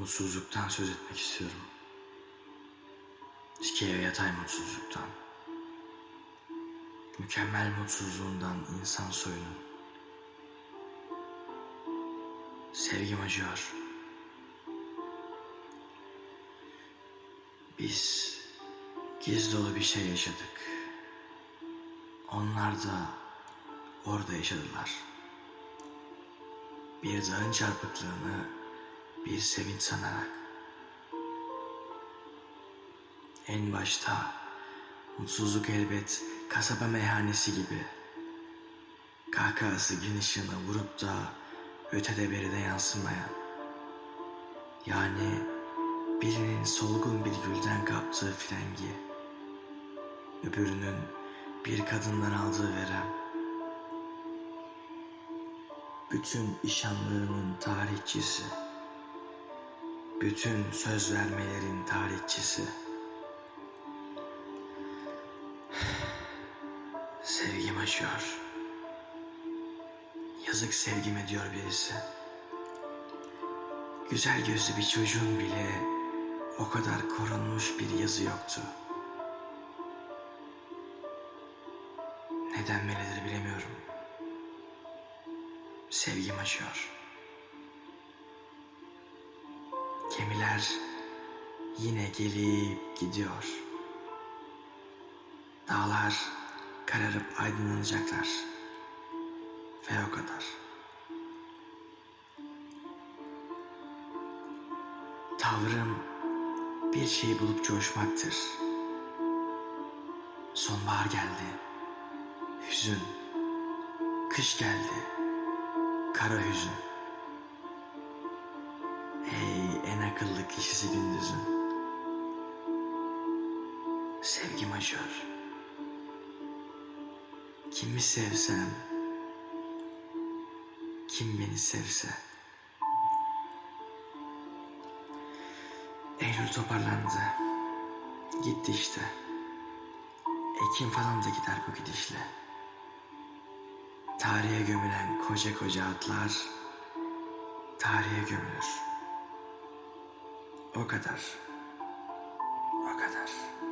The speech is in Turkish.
mutsuzluktan söz etmek istiyorum. İkiye yatay mutsuzluktan. Mükemmel mutsuzluğundan insan soyunun. Sevgim acıyor. Biz giz dolu bir şey yaşadık. Onlar da orada yaşadılar. Bir dağın çarpıklığını bir sevinç sanarak. En başta mutsuzluk elbet kasaba meyhanesi gibi. Kahkahası gün ışığına vurup da ötede beride yansımayan. Yani birinin solgun bir gülden kaptığı frengi. Öbürünün bir kadından aldığı verem. Bütün işanlarının tarihçisi. Bütün söz vermelerin tarihçisi. Sevgim acıyor. Yazık sevgime diyor birisi. Güzel gözlü bir çocuğun bile o kadar korunmuş bir yazı yoktu. Neden böyledir bilemiyorum. Sevgim acıyor. Gemiler yine gelip gidiyor. Dağlar kararıp aydınlanacaklar. Ve o kadar. Tavrım bir şey bulup coşmaktır. Sonbahar geldi. Hüzün. Kış geldi. Kara hüzün. Kişisi gündüzün. Sevgim acıyor. Kimi sevsem, kim beni sevse. Eylül toparlandı. Gitti işte. Ekim falan da gider bu gidişle. Tarihe gömülen koca koca atlar tarihe gömülür. O kadar. O kadar.